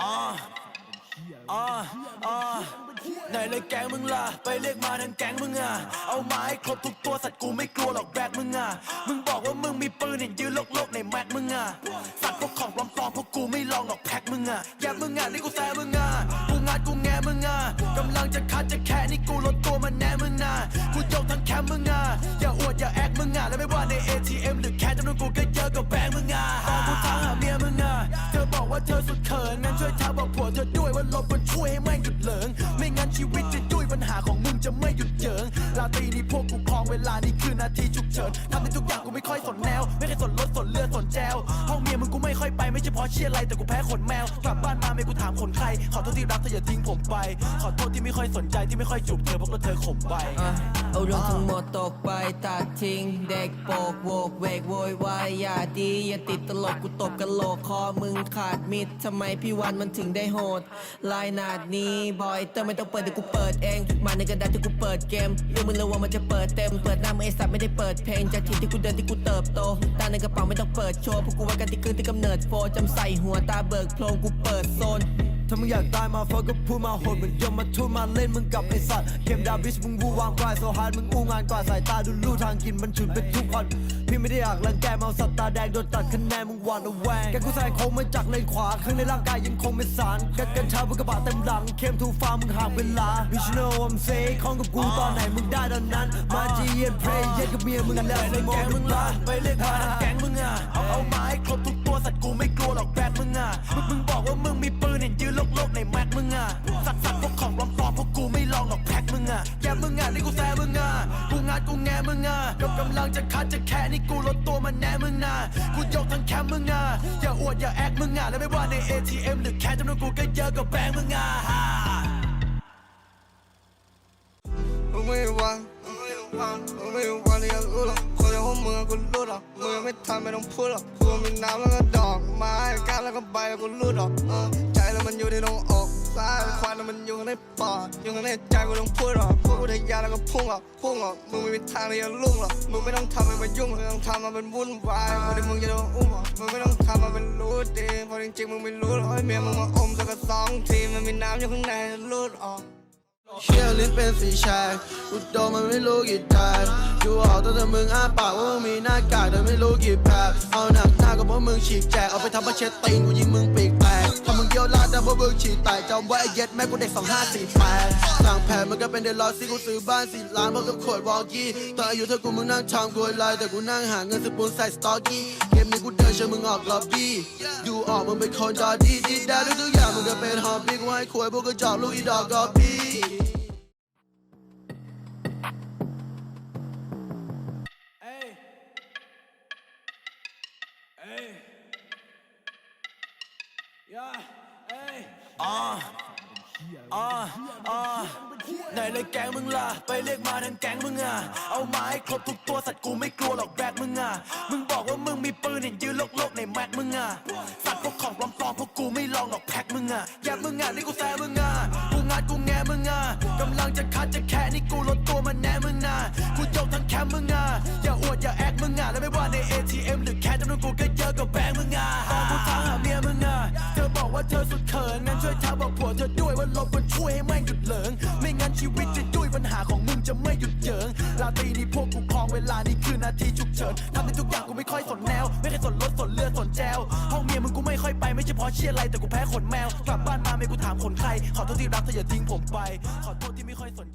อ่าอ่าอ่าไหนเลยแก๊งมึงล่ะ ไปเรียกมาทั้งแก๊งมึงอะ เอามาให้ครบทุกตัวสัตว์กูไม่กลัวหรอกแบกมึงอะ มึงบอกว่ามึงมีปืนเห็นยืนโลกๆในแม็กมึงอะ สัตว์พวกของปลอมๆพวกกูไม่ลองหรอกแพ็กมึงอะแยบมึงอะนี่กูแซ่มึงอะ กูงัดกูแงมึงอะกำลังจะคัดจะแค่นี่กูลดตัวมาแน่มึงอะ กูยกทั้งแคมป์มึงอะ อย่าอวดอย่าแอคมึงอะ แล้วไม่ว่าใน ATM หรือแค่จำนวนกูก็เยอะกว่าแบงค์มึงอะ ว่าเธอสุดเขินงั้นช่วยท้าบอกผัวเธอด้วยว่าลบมันช่วยให้แม่งหยุดเหลิง ไม่งั้นชีวิตจะยุ่ยปัญหาของมึงจะไม่หยุดเยิงราตรีนี้พวกกูคลองเวลานี่คือนาทีฉุกเฉินทำในทุกอย่างกูไม่ค่อยสนแนว ไม่เคยสนรถสนเรือสนแจวห้องเมียมึงกูไม่ค่อยไปไม่ใช่เพราะเชียอะไรแต่กูแพ้ขนแมวกลับบ้าน ถามขนใครขอโทษที่รักเธออย่าทิ้งผมไป ขอโทษที่ไม่ค่อยสนใจที่ไม่ค่อยจูบเธอเพราะว่าเธอข่มไปอะเอาเรื่องทั้งหมดตกไปตัดทิ้ง เด็กโปกโวกเวกโวยวายอย่าดี อย่าติดตลกกูตบกันโหลกคอมึงขาดมิดทำไมพี่วันมันถึงได้โหดลายนาดนี้บอยเตอร์ไม่ต้องเปิดเดี๋ยวกูเปิดเองมาในกระดาษที่กูเปิดเกมเรื่องมึงระวังมันจะเปิดเต็มเปิดหน้ามึงไอสัตว์ไม่ได้เปิดเพลงจากที่ที่กูเดินที่กูเติบโตตาในกระเป๋าไม่ต้องเปิดโชว์พวกกูไว้กันที่คืนที่กำเนิดโฟจำใส่หัวตาเบิกโพรงกูเปิดโซน ถ้ามึงอยากตายมาฟังก็พูดมาโหดเหมือนยมมาทุ่มมาเล่นมึงกับไอสัตว์เกมดาบิชมึงวูวางกว่าโซฮาร์ดมึงอู้งานกว่าสายตาดูลู่ทางกินมันฉุนเป็นทุกคนพี่ไม่ได้อยากรังแกเมาสัตว์ตาแดงโดนตัดคะแนนมึงหวานเอาแวงแกกูใส่โค้งมาจากเลนขวาข้างในร่างกายยังคงเป็นสารกัดกันชาบนกระบะเต็มหลังเข้มทูฟ้ามึงห่างเวลาบิชโนอัมเซ่ของกับกูตอนไหนมึงได้ตอนนั้น มาจีเย็นเพลย์เย็นกับเมียมึงแล้วไปในเลยโมแก๊งมึงละไปเรียกมารังแก๊งมึงอะเอาเอามา อกแพ็กมึงอะแยบมึงอะนี่กูแซ่มึงอะกูงัดกูแงมึงอะกำกำลังจะคัดจะแค่นี่กูลดตัวมาแน่มึงอะกูยกทั้งแคมป์มึงอะอย่าอวดอย่าแอคมึงอะแล้วไม่ว่าใน ATM หรือแค่จำนวนกูก็เยอะกว่าแบงค์มึงอะมึงไม่วันมึงไม่วันมึงไม่วันที่จะรู้หรอกคนอย่างพวกมึงอะกูรู้หรอกมึงยังไม่ทันไม่ต้องพูดหรอกกูมีน้ำแล้วก็ดอกไม้ก้านแล้วก็ใบแล้วกูรู้หรอกเออใจแล้วมันอยู่ในตรงอก ซ้ายควันแล้วมันอยู่ข้างในปอดอยู่ข้างในใจกูต้องพูดหรอกพวกกูทยานแล้วก็พุ่งหรอกพุ่งหรอกมึงไม่มีทางที่จะลุ่งหรอกมึงไม่ต้องทำให้มันยุ่งมึงต้องทำมาเป็นวุ่นวายพอที่มึงจะโดนอุ้มหรอกมึงไม่ต้องทำมาเป็นรู้ดีเพราะจริงๆมึงไม่รู้หรอกเมียมึงมาอมสักสองทีมันมีน้ำอยู่ข้างในรูดออกเชี่ยลิ้นเป็นสีแฉกกูโดนมันไม่รู้กี่แทน ดูออกตั้งแต่มึงอ้าปากว่ามึงมีหน้ากากแต่ไม่รู้กี่แผลเอาหนักหน้าก็เพราะมึงฉีกแจกเอาไปทำประเช็ดตีนกูยิงมึงปีกแตกถ้ามึงเยี่ยวลาดแต่เพราะมึงฉีกแตกจำไว้ไอ้เย็ดแม่กูเด็กสองห้าสี่แปดสั่งแผนมันก็เป็นเดลอซี่กูซื้อบ้านสี่ล้านเพราะกับขวดวอลกี้ตอนอายุเท่ากูมึงนั่งทำกูไลน์แต่กูนั่งหาเงินสปูนใส่สตอกี้เกมนี้กูเดินเชิญมึงออกล็อบบี้ดูออกมึงเป็นคนจอดีดีได้ทุกอย่างมึงก็เป็นฮอบบี้กูให้ขวยพวกกระจอกลูกอีดอกกอบี้ อ่าอ่าอ่าไหนเลยแก๊งมึงล่ะ ไปเรียกมาทั้งแก๊งมึงอะ เอามาให้ครบทุกตัวสัตว์กูไม่กลัวหรอกแบกมึงอะ มึงบอกว่ามึงมีปืนเห็นยืนโลกๆในแม็กมึงอะ สัตว์พวกของปลอมๆพวกกูไม่ลองหรอกแพ็กมึงอะแยบมึงอะนี่กูแซ่มึงำลังจะคัดจะแค่นี่กูลดตัวมาแน่มึงอะกูยกทั้งแคมมึงอะอย่าอวดอย่าแอคมึงอะแล้วไม่ว่าใน ATM หรือแค่จำนวนกูก็เยอะกว่าแบงค์มึงอะตอนกูทางหาเมียมึงอะเธอบอกว่าเธอสุดเขินงั้นช่วยทักบอกผัวเธอด้วยว่าลบมันช่วยให้แม่งหยุดเหลิงไม่งั้นชีวิตจะยุ่ยปัญหาของมึงจะไม่หยุดเยิงราตรีนี้พวกกูคลองเวลานี่คือนาทีฉุกเฉินทำในทุกอย่างกูไม่ค่อยสนแนว ไม่เคยสนรถสนเรือสนแจวห้องมี อเพราะเชียอะไรแต่กูแพ้ขนแมว กลับบ้านมาไม่กูถามขนใคร ขอโทษที่รักเธออย่าทิ้งผมไป ขอโทษที่ไม่ค่อยสน